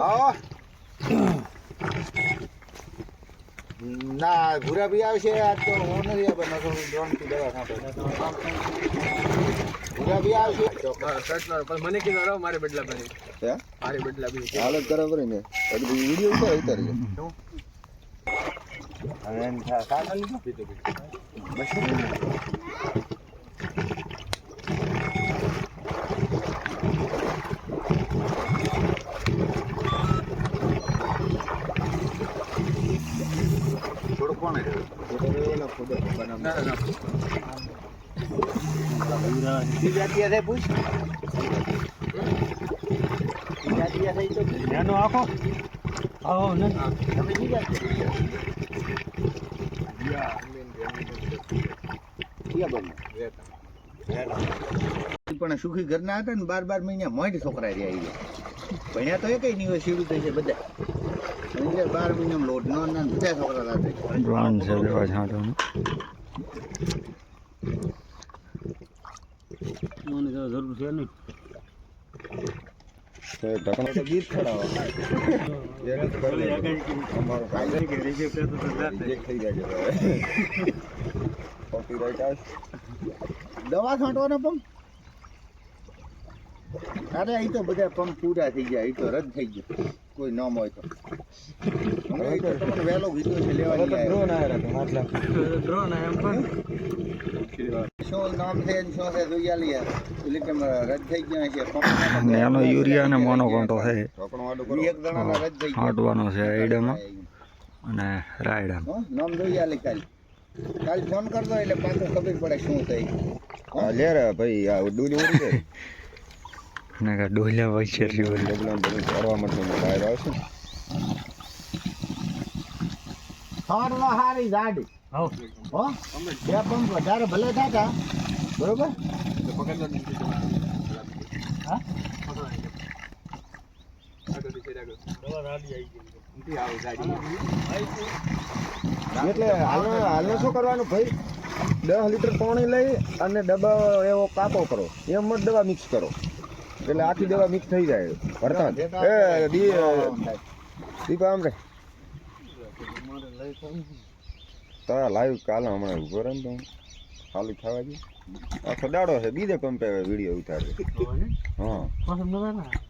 આવો ના ભૂરા બી આવશે. આજ તો હું નથી આપે નસો હું ડ્રોનથી દવા છાંટો ભૂરા બી આવશે મને કીધું રહો મારે બદલા બની હે? મારે બદલા બની હાલત કરે ને પછી વીડિયો ઉતાર ઉતારી અને એને સા- સાગર લીધો બસ. છે પૂછ થઈ તો આખો આવો ને તમે પણ સુખી ઘરના હતા ને બાર બાર મહિના મોઢ છોકરા રહ્યા ભણ્યા તો કઈ નહીં હોય સીડું થઈ છે બધા. એટલે બાર મહિના લોટ નો ના બધા છોકરા રાતે ડ્રોન છે દવા છાંટવાનું મને જરૂર છે નહીં ઢકણ તો ગીત ખરાવા અમારો ફાયદો કે રિજેક્ટ થઈ જાય છે કોપીરાઇટ આવે દવા છાંટવાનો પંપ અરે અહીં તો બધા પંપ પૂરા થઈ ગયા અહીં તો રદ થઈ ગયું કોઈ નામ હોય તો. અહીં તો તમને વહેલો કીધું છે લેવા નહીં આવ્યો. ડ્રોન એમ પણ. શું નામ છે ને શું છે જોઈ આલીએ. એટલે કે રદ થઈ ગયા છે? યુરિયા અને મોનોકોન્ટો છે એક જણાના રદ થઈ ગયા. છાંટવાનો છે આઈડામાં અને રાયડામાં નામ જોઈ આલે કાલ. કાલ ફોન કરજો એટલે પાછું ખબર પડે શું થઈ. લે રે ભાઈ આ ડુલી ઉડી જાય અને ડોલા વચ્ચે રહ્યું બધું કરવા માટે બહાર આવશે છે હારી ગાડી. હો? બે પંપ વધારે ભલે થાતા બરોબર? હા? એટલે હાલને હાલને શું કરવાનું ભાઈ? દસ લીટર પાણી લઈ અને ડબ્બા એવો કાપો કરો. એમ જ દવા મિક્સ કરો. એટલે આખી દવા મિક્સ થઈ જાય. ભરતા એ દી દીપા આમ રે. તારા લાઈવ કાલે હમણાં ઊભો રહે ને તો ખાલી ખાવા દે આખો દાડો છે. બીજે પંપે વીડિયો ઉતારે. હા.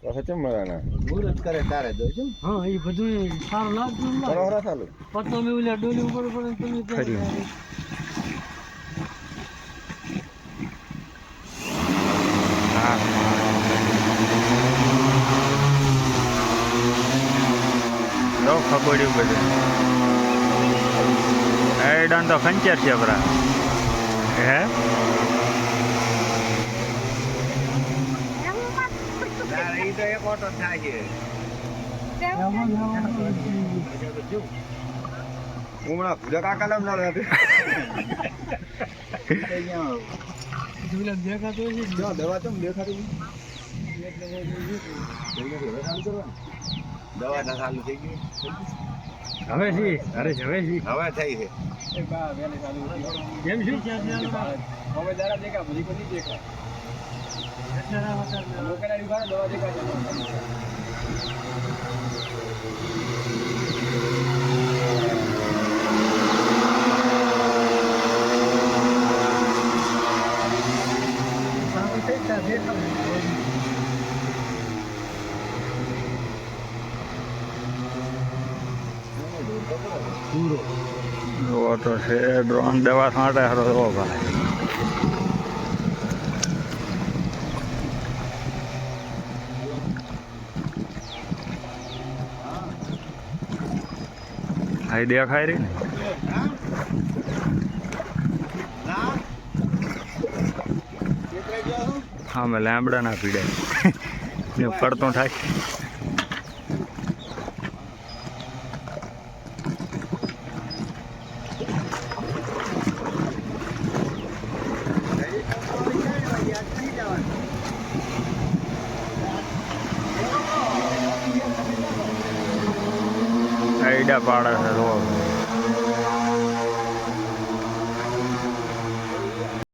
પાછા ચમ મજાના મુહૂર્ત કરે તારે જોજો હા એ બધું સારું લાગતું તારો ચાલુ. પછી અમે ઓલા ડોલી ઉપર પડે તમે ફરી. હા ખબડ્યું બધું. આઈડાન તો ખંચર છે બરા હે? ઓટો થાય છે. હમણાં ભૂજા કાકા નામ ના દેખાતો દવા તો દેખાતી દવા ના ચાલુ થઈ ગઈ હવે શી અરે હવે શી હવે થઈ છે. કેમ શું હવે જરા દેખા બધી બધી દેખા. દવા દેખા એવો તો છે ડ્રોન દવા માટે હારો એવો ભાઈ. ભાઈ દેખાય રહી ને? હા મેં લાંબડા ના પીડે પડતો થાય આઈડા પાડે છે રોડ